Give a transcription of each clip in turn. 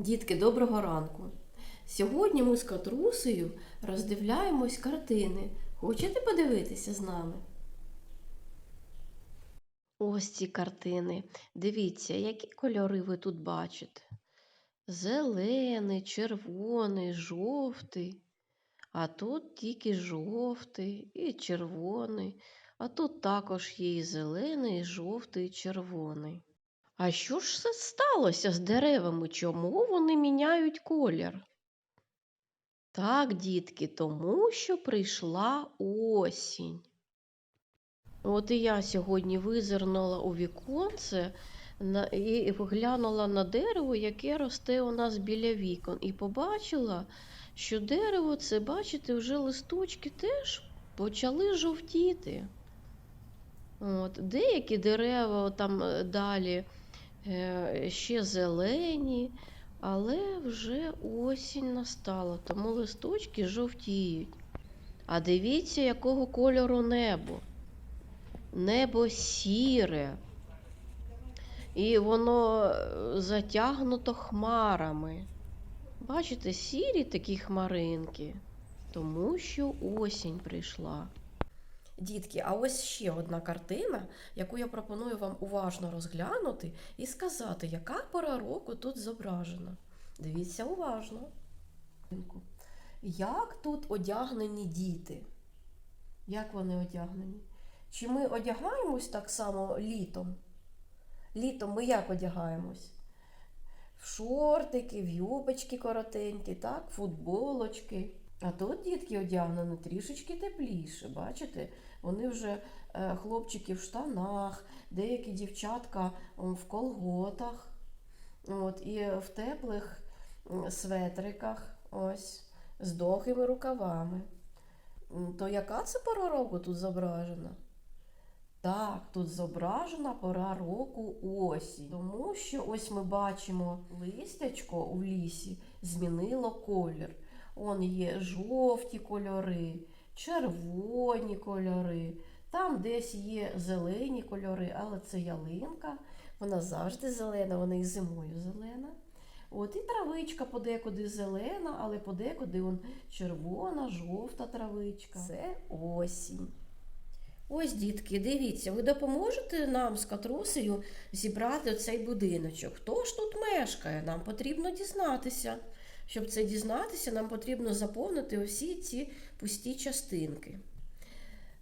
Дітки, доброго ранку! Сьогодні ми з Катрусею роздивляємось картини. Хочете подивитися з нами? Ось ці картини. Дивіться, які кольори ви тут бачите. Зелений, червоний, жовтий. А тут тільки жовтий і червоний. А тут також є і зелений, і жовтий, і червоний. А що ж це сталося з деревами? Чому вони міняють колір? Так, дітки, тому що прийшла осінь. От і я сьогодні визирнула у віконце і глянула на дерево, яке росте у нас біля вікон, і побачила, що дерево це, бачите, вже листочки теж почали жовтіти. От, деякі дерева там е, далі ще зелені, але вже осінь настала, тому листочки жовтіють. А дивіться, якого кольору небо. Небо сіре. І воно е, затягнуто хмарами. Бачите, сірі такі хмаринки, тому що осінь прийшла. Дітки, а ось ще одна картина, яку я пропоную вам уважно розглянути і сказати, яка пора року тут зображена. Дивіться уважно. Як тут одягнені діти? Як вони одягнені? Чи ми одягаємось так само літом? Літом ми як одягаємось? В шортики, в юбочки коротенькі, так, футболочки. А тут дітки одягнені трішечки тепліше. Бачите? Вони вже е, хлопчики в штанах, деякі дівчатка в колготах, от, і в теплих светриках, ось, з довгими рукавами. То яка це пора року тут зображена? Так, тут зображена пора року осінь. Тому що ось ми бачимо листячко у лісі змінило колір. Он є жовті кольори, червоні кольори, там десь є зелені кольори, але це ялинка. Вона завжди зелена, вона і зимою зелена. От і травичка подекуди зелена, але подекуди он червона, жовта травичка. Це осінь. Ось, дітки, дивіться, ви допоможете нам з Катрусею зібрати цей будиночок. Хто ж тут мешкає? Нам потрібно дізнатися. Щоб це дізнатися, нам потрібно заповнити усі ці пусті частинки.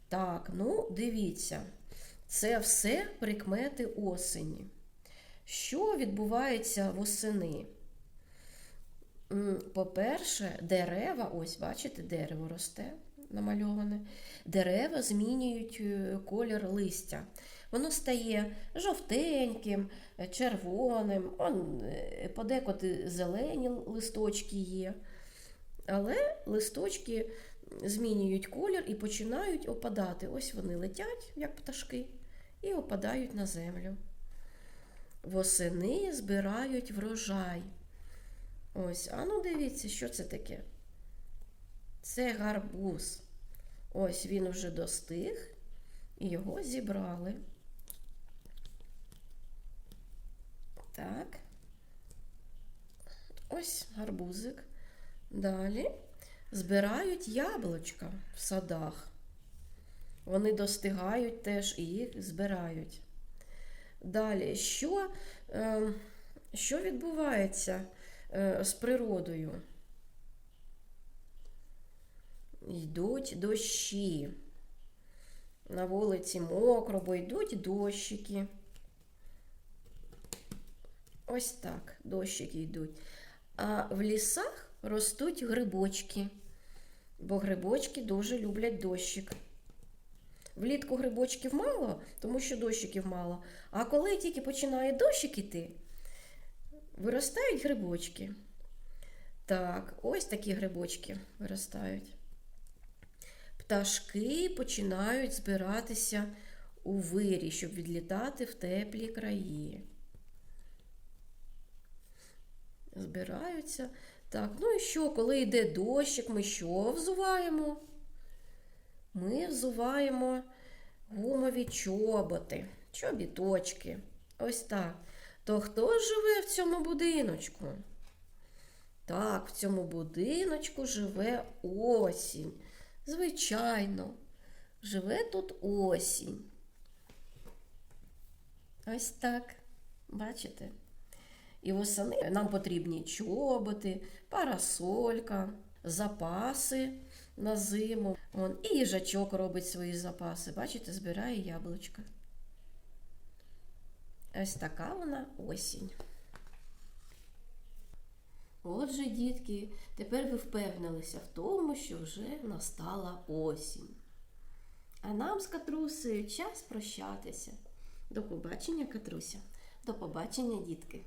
Так, ну, дивіться, це все прикмети осені. Що відбувається восени? По-перше, дерева, ось, бачите, дерево росте намальоване. Дерева змінюють е, колір листя. Воно стає жовтеньким, е, червоним, он, е, подекуди зелені листочки є. Але листочки змінюють колір і починають опадати. Ось вони летять, як пташки, і опадають на землю. Восени збирають врожай. Ось, а ну дивіться, що це таке? Це гарбуз. Ось він вже достиг, і його зібрали. Так. Ось гарбузик. Далі збирають яблучка в садах. Вони достигають теж і їх збирають. Далі, що, е, що відбувається е, з природою? Йдуть дощі. На вулиці мокро, бо йдуть дощики. Ось так дощики йдуть. А в лісах ростуть грибочки, бо грибочки дуже люблять дощик. Влітку грибочків мало, тому що дощиків мало. А коли тільки починає дощик іти, виростають грибочки. Так, ось такі грибочки виростають. Пташки починають збиратися у вирі, щоб відлітати в теплі краї. Збираються. Так, ну і що, коли йде дощик, ми що взуваємо? Ми взуваємо гумові чоботи, чобіточки. Ось так. То хто живе в цьому будиночку? Так, в цьому будиночку живе осінь. Звичайно, живе тут осінь. Ось так. Бачите? І восени нам потрібні чоботи, парасолька, запаси на зиму. Вон, і їжачок робить свої запаси. Бачите, збирає яблучка. Ось така вона осінь. Отже, дітки, тепер ви впевнилися в тому, що вже настала осінь. А нам з Катрусею час прощатися. До побачення, Катруся. До побачення, дітки.